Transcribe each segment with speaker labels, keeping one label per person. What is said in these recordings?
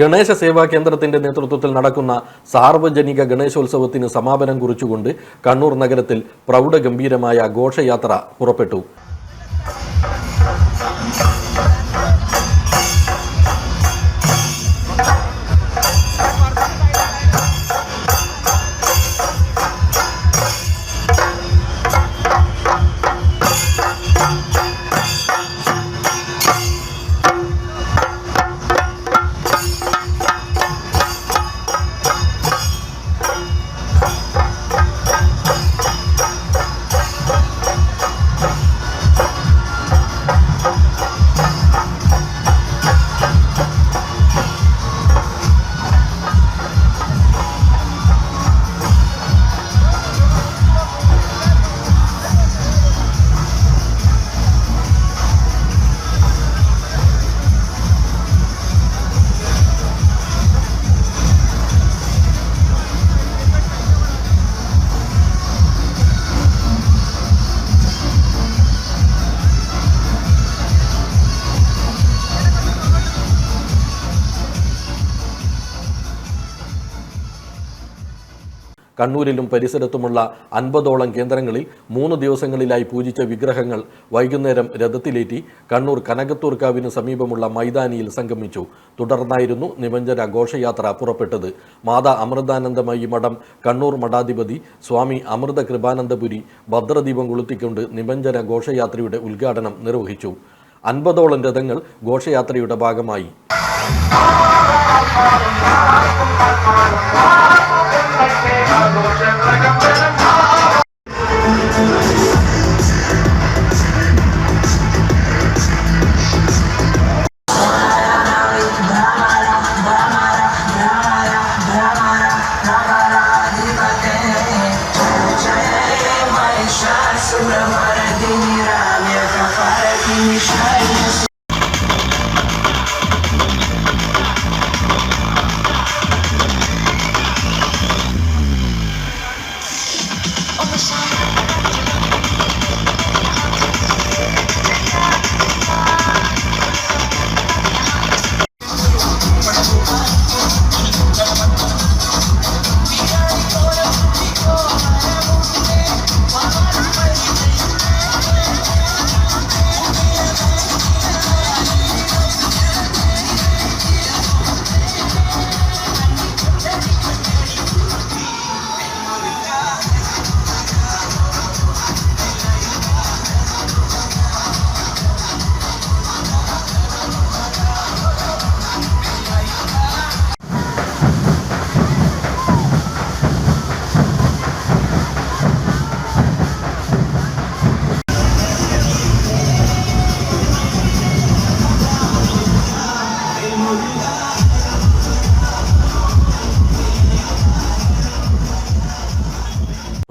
Speaker 1: ഗണേശ സേവാ കേന്ദ്രത്തിന്റെ നേതൃത്വത്തിൽ നടക്കുന്ന സാർവജനിക ഗണേശോത്സവത്തിന് സമാപനം കുറിച്ചുകൊണ്ട് കണ്ണൂർ നഗരത്തിൽ പ്രൗഢഗംഭീരമായ ഘോഷയാത്ര പുറപ്പെട്ടു. കണ്ണൂരിലും പരിസരത്തുമുള്ള അൻപതോളം കേന്ദ്രങ്ങളിൽ മൂന്ന് ദിവസങ്ങളിലായി പൂജിച്ച വിഗ്രഹങ്ങൾ വൈകുന്നേരം രഥത്തിലേറ്റി കണ്ണൂർ കനകത്തൂർക്കാവിന് സമീപമുള്ള മൈതാനിയിൽ സംഗമിച്ചു. തുടർന്നായിരുന്നു നിമഞ്ജന ഘോഷയാത്ര പുറപ്പെട്ടത്. മാതാ അമൃതാനന്ദമയി മഠം കണ്ണൂർ മഠാധിപതി സ്വാമി അമൃത കൃപാനന്ദപുരി ഭദ്രദീപം കൊളുത്തിക്കൊണ്ട് നിമഞ്ജന ഘോഷയാത്രയുടെ ഉദ്ഘാടനം നിർവഹിച്ചു. അൻപതോളം രഥങ്ങൾ ഘോഷയാത്രയുടെ ഭാഗമായി. I'm sorry.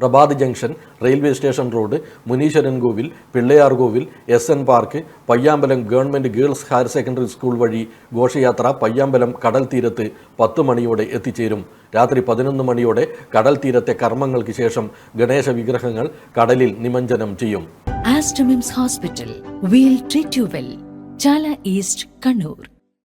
Speaker 1: Prabhat junction railway station road Muneeswaran Kovil Pillayar Kovil S N park Payyambalam government girls higher secondary school വഴി ഘോഷയാത്ര പയ്യാമ്പലം കടൽ തീരത്ത് പത്ത് മണിയോടെ എത്തിച്ചേരും. രാത്രി പതിനൊന്ന് മണിയോടെ കടൽ തീരത്തെ കർമ്മങ്ങൾക്ക് ശേഷം ഗണേശ വിഗ്രഹങ്ങൾ കടലിൽ നിമഞ്ജനം ചെയ്യും.
Speaker 2: ഹോസ്പിറ്റൽ വീൽ ട്രീറ്റ് you ചാല ഈസ്റ്റ് കണ്ണൂർ.